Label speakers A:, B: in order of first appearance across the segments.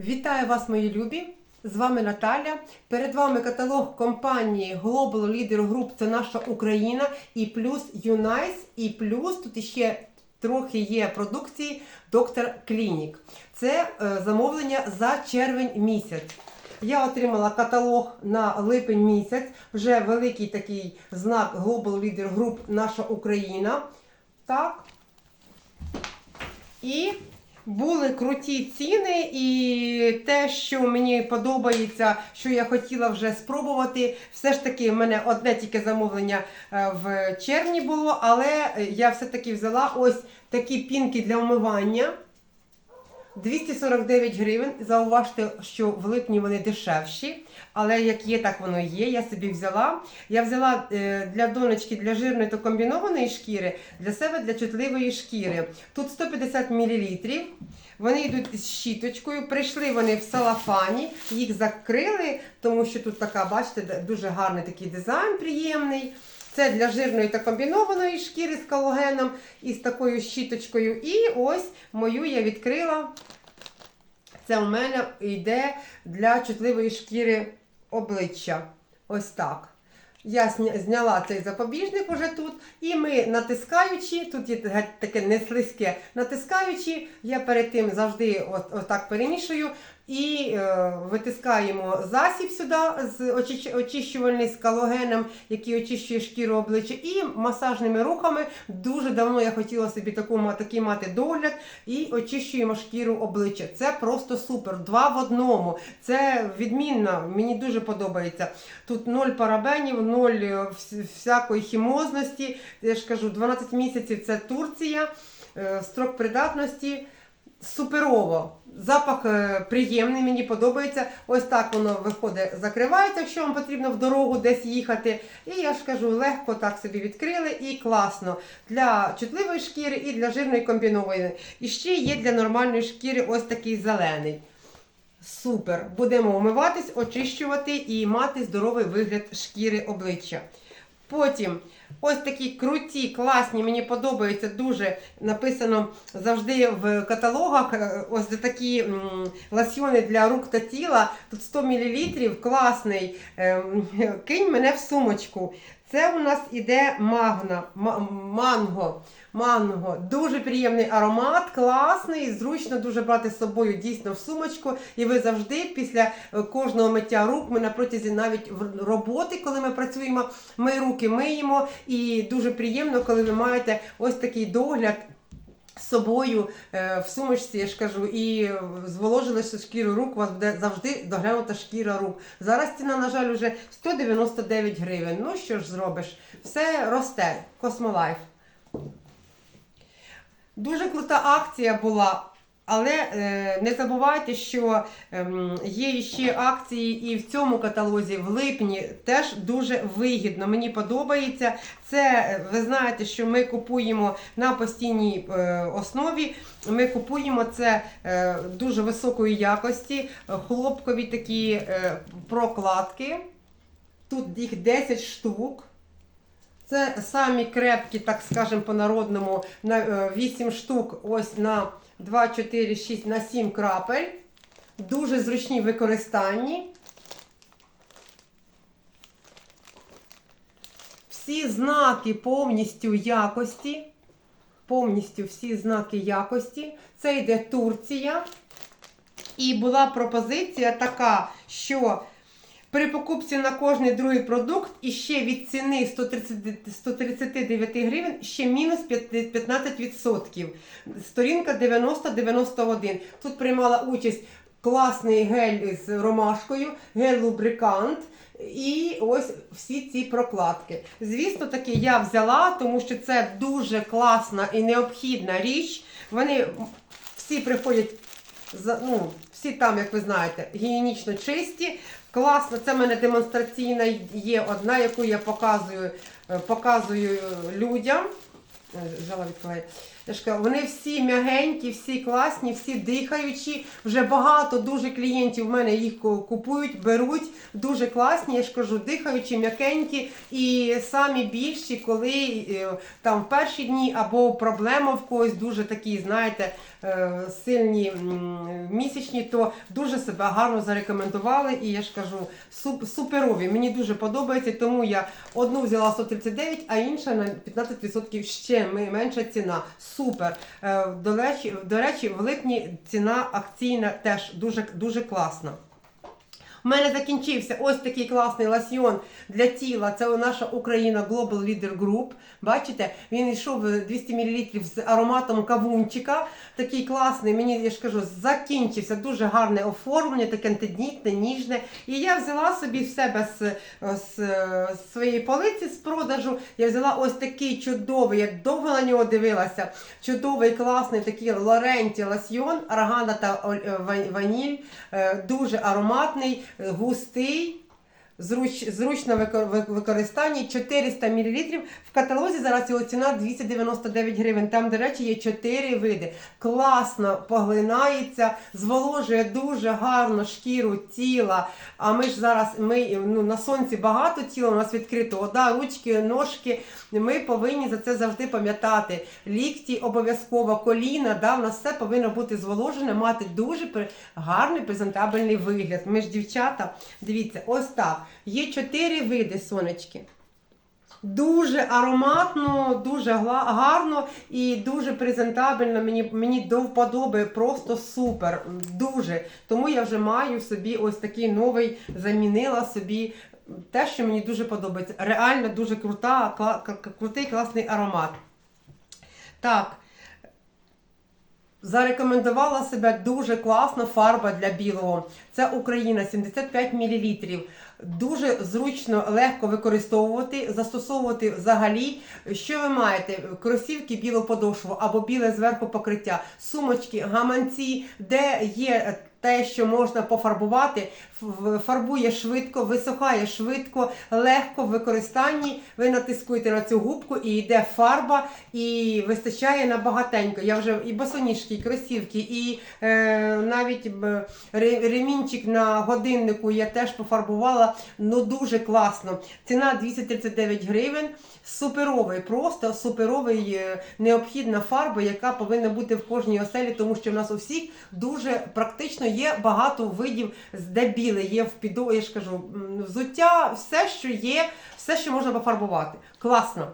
A: Вітаю вас, мої любі! З вами Наталя. Перед вами каталог компанії Global Leader Group це наша Україна і плюс Юнайс, і плюс тут ще трохи є продукції Доктор Клінік. Це е, замовлення за червень місяць. Я отримала каталог на липень місяць. Вже великий такий знак Global Leader Group Наша Україна. Так. І були круті ціни, і те, що мені подобається, що я хотіла вже спробувати. Все ж таки, в мене одне тільки замовлення е, в червні було, але я все-таки взяла ось такі пінки для вмивання. 249 гривень. Зауважте, що в липні вони дешевші, але як є, так воно є. Я собі взяла. Я взяла е, для донечки для жирної та комбінованої шкіри, для себе для чутливої шкіри. Тут 150 мл. Вони йдуть з щіточкою. Прийшли вони в салафані, їх закрили, тому що тут така, бачите, дуже гарний такий дизайн, приємний. Це для жирної та комбінованої шкіри з кологеном і з такою щіточкою. І ось мою я відкрила. Це у мене йде для чутливої шкіри обличчя. Ось так. Я зняла цей запобіжник уже тут, і ми натискаючи, тут є таке не слизьке, натискаючи, я перед тим завжди от, отак перемішую і е, витискаємо засіб сюди з очищ- очищувальний з калогеном, який очищує шкіру обличчя, і масажними рухами. Дуже давно я хотіла собі таку, ма- такий мати догляд і очищуємо шкіру обличчя. Це просто супер. Два в одному. Це відмінно, мені дуже подобається. Тут ноль парабенів, ноль е, всякої хімозності. Я ж кажу, 12 місяців це Турція, е, строк придатності. Суперово. Запах е, приємний, мені подобається. Ось так воно виходить, закривається, якщо вам потрібно в дорогу десь їхати. І я ж кажу, легко так собі відкрили і класно. Для чутливої шкіри і для жирної комбінованої. І ще є для нормальної шкіри ось такий зелений. Супер! Будемо вмиватись, очищувати і мати здоровий вигляд шкіри обличчя. Потім ось такі круті, класні, мені подобаються дуже. Написано завжди в каталогах. е, Ось такі ласьйони для рук та тіла. Тут 100 мл, класний. Ем, Кинь мене в сумочку. Це у нас іде магна, манго. Манго. Дуже приємний аромат, класний, зручно дуже брати з собою дійсно в сумочку. І ви завжди після е, кожного миття рук, ми на протязі навіть роботи, коли ми працюємо, ми руки миємо. І дуже приємно, коли ви маєте ось такий догляд. З собою е, в сумочці, я ж кажу, і зволожилися шкіру рук, у вас буде завжди доглянута шкіра рук. Зараз ціна, на жаль, вже 199 гривень. Ну що ж зробиш? Все росте. Космолайф. Дуже крута акція була. Але е, не забувайте, що ем, є ще акції і в цьому каталозі в липні теж дуже вигідно. Мені подобається. Це е, ви знаєте, що ми купуємо на постійній е, основі. Ми купуємо це дуже високої якості, хлопкові такі прокладки. Тут їх 10 штук. Це самі крепкі, так скажемо по-народному, на е, 8 штук, ось на 2, 4, 6, на 7 крапель. Дуже зручні використанні. Всі знаки повністю якості. Повністю всі знаки якості. Це йде Турція. І була пропозиція така, що при покупці на кожний другий продукт і ще від ціни 130, 139 гривень ще мінус 15%. Сторінка 90-91. Тут приймала участь класний гель з ромашкою, гель-лубрикант. І ось всі ці прокладки. Звісно, таки я взяла, тому що це дуже класна і необхідна річ. Вони всі приходять ну, всі там, як ви знаєте, гігієнічно чисті. Класно, це в мене демонстраційна є одна, яку я показую, е, показую людям. Е, Жала. Я ж кажу, вони всі м'ягенькі, всі класні, всі дихаючі. Вже багато дуже клієнтів в мене їх купують, беруть. Дуже класні, я ж кажу, дихаючі, м'якенькі. І самі більші, коли е, там в перші дні або проблема в когось дуже такі, знаєте, е, сильні місячні, то дуже себе гарно зарекомендували. І я ж кажу, суперові. Мені дуже подобається, тому я одну взяла 139, а інша на 15% ще менша ціна. Супер. Е, До речі, до речі, в липні ціна акційна теж дуже, дуже класна. У мене закінчився ось такий класний ласьйон для тіла. Це наша Україна Global Leader Group. Бачите, він йшов е, 200 мл з ароматом кавунчика. Такий класний, мені я ж кажу, закінчився. Дуже гарне оформлення, таке антиднітне, ніжне. І я взяла собі в себе з, з, з своєї полиці з продажу. Я взяла ось такий чудовий, я довго на нього дивилася. Чудовий, класний такий Лоренті ласьйон, аргана та е, ваніль. Е, Дуже ароматний, густий. Зруч, зручно викор- ви- використанні 400 мл. В каталозі зараз його ціна 299 гривень. Там, до речі, є 4 види. Класно поглинається, зволожує дуже гарно шкіру тіла. А ми ж зараз ми, ну, на сонці багато тіла у нас відкрито, вода, ручки, ножки. Ми повинні за це завжди пам'ятати. Лікті обов'язково, коліна, да, у нас все повинно бути зволожене, мати дуже гарний презентабельний вигляд. Ми ж дівчата, дивіться, ось так. Є чотири види сонечки. Дуже ароматно, дуже гарно і дуже презентабельно. Мені, мені до вподоби, просто супер. Дуже. Тому я вже маю собі ось такий новий, замінила собі те, що мені дуже подобається. Реально дуже крута, кла- крутий, класний аромат. Так. Зарекомендувала себе дуже класно фарба для білого. Це Україна 75 мл. Дуже зручно, легко використовувати, застосовувати взагалі. Що ви маєте? Кросівки білу подошву або біле зверху покриття, сумочки, гаманці, де є те, що можна пофарбувати, фарбує швидко, висохає швидко, легко в використанні. Ви натискуєте на цю губку і йде фарба, і вистачає на багатенько. Я вже і босоніжки, і кросівки, і е, навіть ремінчик на годиннику я теж пофарбувала. Ну дуже класно. Ціна 239 гривень. Суперовий, просто суперовий е, необхідна фарба, яка повинна бути в кожній оселі, тому що в нас у всіх дуже практично є багато видів, де є в піду, я ж кажу, взуття, все, що є, все, що можна пофарбувати. Класно.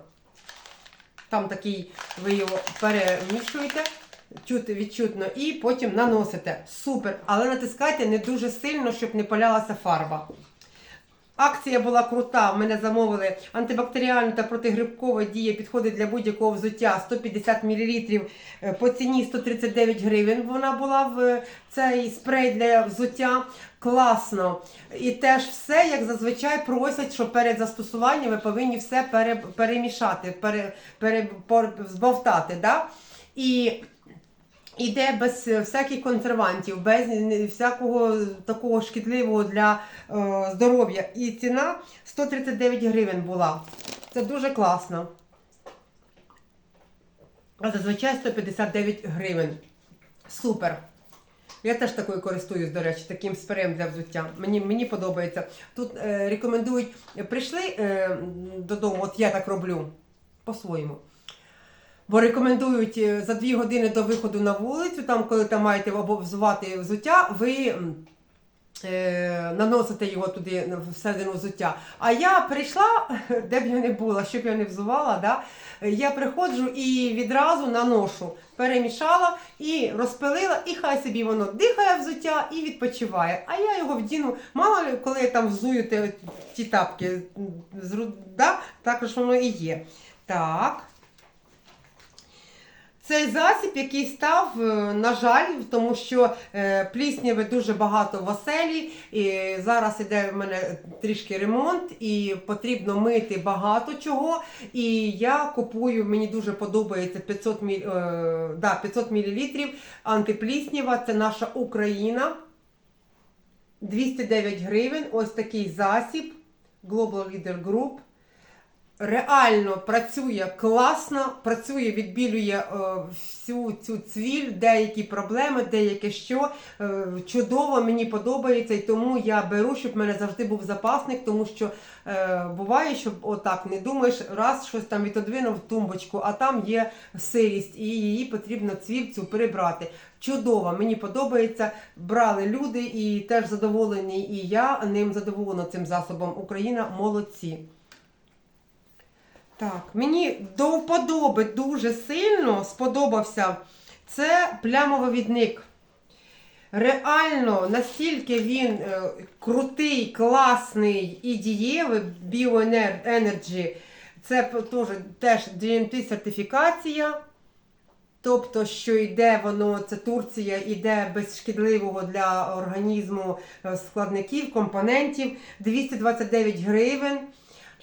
A: Там такий, ви його перемішуєте, чути відчутно, і потім наносите. Супер. Але натискайте не дуже сильно, щоб не палялася фарба. Акція була крута. В Мене замовили антибактеріальна та протигрибкова дія підходить для будь-якого взуття 150 мл по ціні 139 гривень. Вона була в е, цей спрей для взуття. Класно. І теж все, як зазвичай, просять, що перед застосуванням ви повинні все пере, перемішати, пере, пере, пор- збовтати. Да? І Іде без е, всяких консервантів, без всякого такого шкідливого для е, здоров'я. І ціна 139 гривень була. Це дуже класно. А зазвичай 159 гривень. Супер. Я теж такою користуюсь, до речі, таким спреєм для взуття. Мені, мені подобається. Тут е, рекомендують, прийшли е, додому, от я так роблю по-своєму. Бо рекомендують е, за дві години до виходу на вулицю, там, коли там маєте або взувати взуття, ви е, наносите його туди всередину взуття. А я прийшла, де б я не була, щоб я не взувала, да? я приходжу і відразу наношу, перемішала і розпилила, і хай собі воно дихає взуття і відпочиває. А я його вдіну, мало ли, коли я там взую те- ті тапки, да? також воно і є. Так. Цей засіб, який став, е, на жаль, тому що е, плісняви дуже багато в оселі. І зараз іде в мене трішки ремонт, і потрібно мити багато чого. І я купую, мені дуже подобається 500 мл, е, да, 500 мл антипліснява. Це наша Україна. 209 гривень. Ось такий засіб. Global Leader Group. Реально працює класно, працює, відбілює е, всю цю цвіль, деякі проблеми, деяке що. Е, чудово, мені подобається, і тому я беру, щоб в мене завжди був запасник, тому що е, буває, що отак не думаєш, раз щось там відодвинув тумбочку, а там є сирість, і її потрібно цвівцю прибрати. Чудово, мені подобається. Брали люди і теж задоволені, і я ним задоволена цим засобом. Україна молодці. Так, мені до вподоби дуже сильно сподобався це плямовивідник. Реально, настільки він е, крутий, класний і дієвий BioEnergy. Це теж, теж GMT сертифікація. Тобто, що йде воно, це Турція, йде без шкідливого для організму е, складників, компонентів 229 гривень.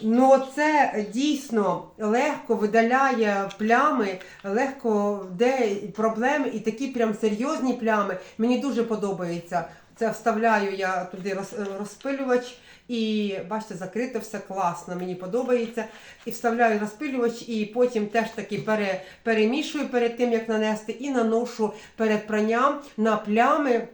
A: Ну, це дійсно легко видаляє плями, легко де проблеми і такі прям серйозні плями. Мені дуже подобається. Це вставляю я туди розпилювач. І бачите, закрито все класно, мені подобається. І вставляю розпилювач, і потім теж таки пере, перемішую перед тим, як нанести, і наношу перед пранням на плями.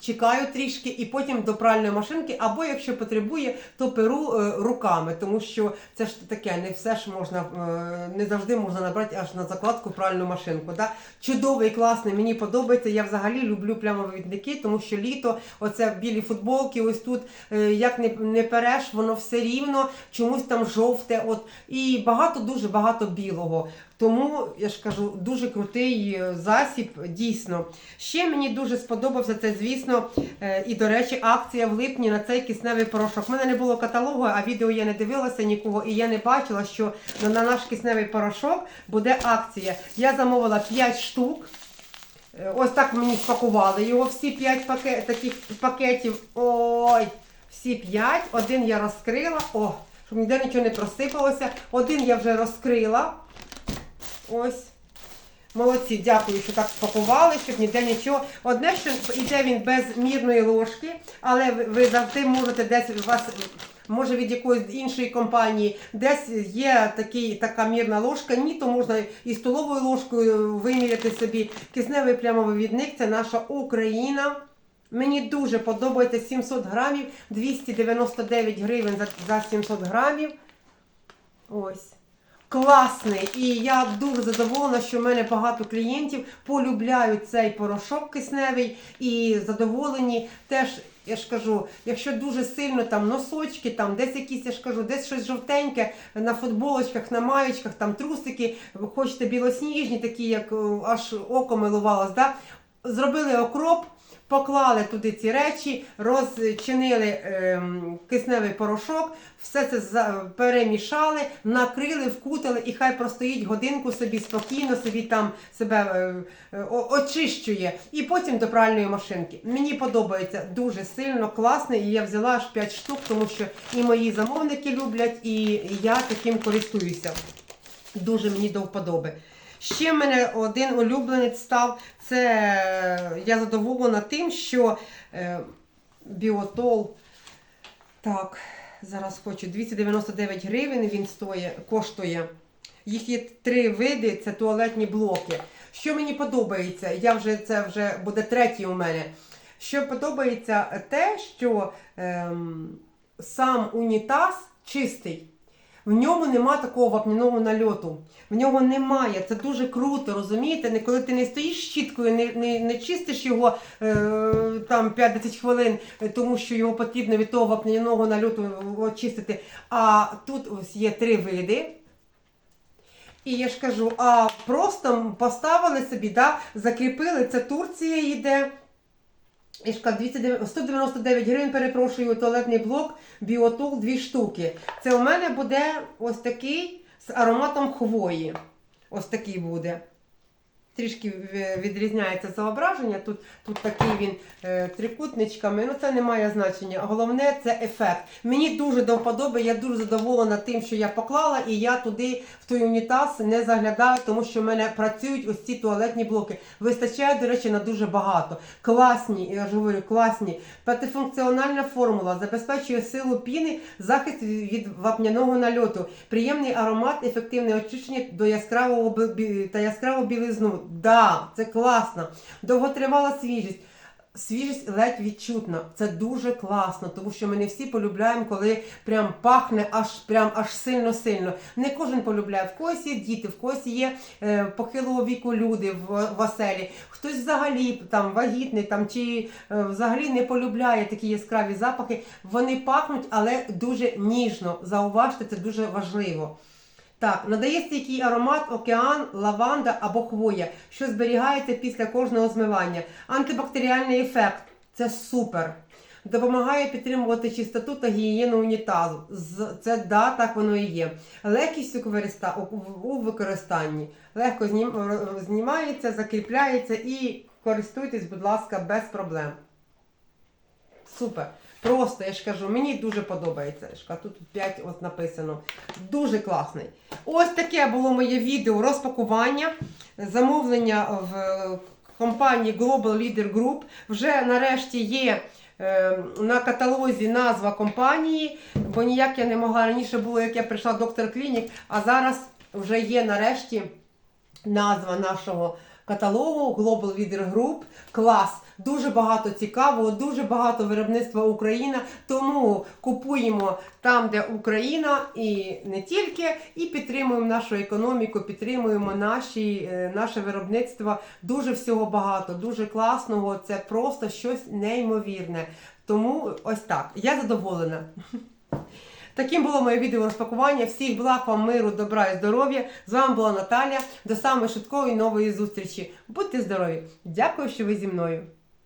A: Чекаю трішки і потім до пральної машинки, або якщо потребує, то перу е, руками, тому що це ж таке, не все ж можна, е, не завжди можна набрати аж на закладку пральну машинку. Да? Чудовий, класний, мені подобається. Я взагалі люблю плямовідники, тому що літо, оце білі футболки, ось тут е, як не, не переш, воно все рівно, чомусь там жовте. От, і багато, дуже багато білого. Тому я ж кажу, дуже крутий е, засіб, дійсно. Ще мені дуже сподобався це, звісно, е, і до речі, акція в липні на цей кисневий порошок. У мене не було каталогу, а відео я не дивилася нікого, і я не бачила, що на, на наш кисневий порошок буде акція. Я замовила 5 штук. Е, Ось так мені спакували його. Всі 5 пакет, таких пакетів. Ой, всі 5. Один я розкрила. О, щоб ніде нічого не просипалося. Один я вже розкрила. Ось. Молодці, дякую, що так спакували, щоб ніде нічого. Одне, що йде він без мірної ложки, але ви, завжди можете десь у вас, може від якоїсь іншої компанії, десь є такий, така мірна ложка, ні, то можна і столовою ложкою виміряти собі. Кисневий плямовий відник це наша Україна. Мені дуже подобається 700 грамів, 299 гривень за 700 грамів. Ось. Класний. І я дуже задоволена, що в мене багато клієнтів полюбляють цей порошок кисневий і задоволені. Теж, я ж кажу, якщо дуже сильно там носочки, там десь якісь, я ж кажу, десь щось жовтеньке на футболочках, на маєчках, там трусики, хочете білосніжні, такі, як аж око милувалось, да? зробили окроп. Поклали туди ці речі, розчинили ем, кисневий порошок, все це перемішали, накрили, вкутали і хай простоїть годинку собі спокійно, собі там себе е, е, очищує. І потім до пральної машинки. Мені подобається дуже сильно, класно, і я взяла аж 5 штук, тому що і мої замовники люблять, і я таким користуюся. Дуже мені до вподоби. Ще в мене один улюбленець став. Це е, я задоволена тим, що е, біотол. Так, зараз хочу 299 гривень він стоїть, коштує. Їх є три види, це туалетні блоки. Що мені подобається, я вже це вже буде третій у мене. Що подобається те, що ем, сам унітаз чистий. В ньому нема такого вапняного нальоту. В нього немає. Це дуже круто, розумієте? Не коли ти не стоїш щіткою, не, не, не чистиш його е, там 5-10 хвилин, е, тому що його потрібно від того вапняного нальоту очистити. А тут ось є три види. І я ж кажу, а просто поставили собі, да, закріпили, це Турція йде. Я ж кажу, 199 гривень, перепрошую, туалетний блок, біотул, дві штуки. Це у мене буде ось такий з ароматом хвої. Ось такий буде. Трішки відрізняється зображення. Тут, тут такий він е, трикутничками. Ну це не має значення. Головне це ефект. Мені дуже до вподоби, я дуже задоволена тим, що я поклала, і я туди в той унітаз не заглядаю, тому що в мене працюють ось ці туалетні блоки. Вистачає, до речі, на дуже багато. Класні, я ж говорю, класні. П'ятифункціональна формула забезпечує силу піни, захист від вапняного нальоту, приємний аромат, ефективне очищення до яскравого та яскраву білизну. Да, це класно. Довготривала свіжість. Свіжість ледь відчутна. Це дуже класно, тому що ми не всі полюбляємо, коли прям пахне аж прям аж сильно-сильно. Не кожен полюбляє. В когось є діти, в когось є е, похилого віку люди в, в оселі. Хтось взагалі там вагітний там чи е, взагалі не полюбляє такі яскраві запахи. Вони пахнуть, але дуже ніжно. Зауважте, це дуже важливо. Так, надає стійкий аромат океан, лаванда або хвоя, що зберігається після кожного змивання. Антибактеріальний ефект це супер. Допомагає підтримувати чистоту та гігієну унітазу. Це да, так воно і є. Легкість у використанні. Легко знімається, закріпляється і користуйтесь, будь ласка, без проблем. Супер. Просто, я ж кажу, мені дуже подобається. Тут 5 от написано. Дуже класний. Ось таке було моє відео розпакування, замовлення в е, компанії Global Leader Group. Вже нарешті є е, на каталозі назва компанії, бо ніяк я не могла раніше було, як я прийшла доктор Клінік, а зараз вже є нарешті назва нашого каталогу Global Leader Group. Клас. Дуже багато цікавого, дуже багато виробництва Україна. Тому купуємо там, де Україна, і не тільки, і підтримуємо нашу економіку, підтримуємо наші, е, наше виробництво. Дуже всього багато, дуже класного. Це просто щось неймовірне. Тому ось так. Я задоволена. Таким було моє відео розпакування. Всіх благ вам миру, добра і здоров'я. З вами була Наталя. До самої швидкої нової зустрічі. Будьте здорові! Дякую, що ви зі мною.